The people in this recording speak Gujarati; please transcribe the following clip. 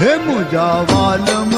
હે મુજા વાલમ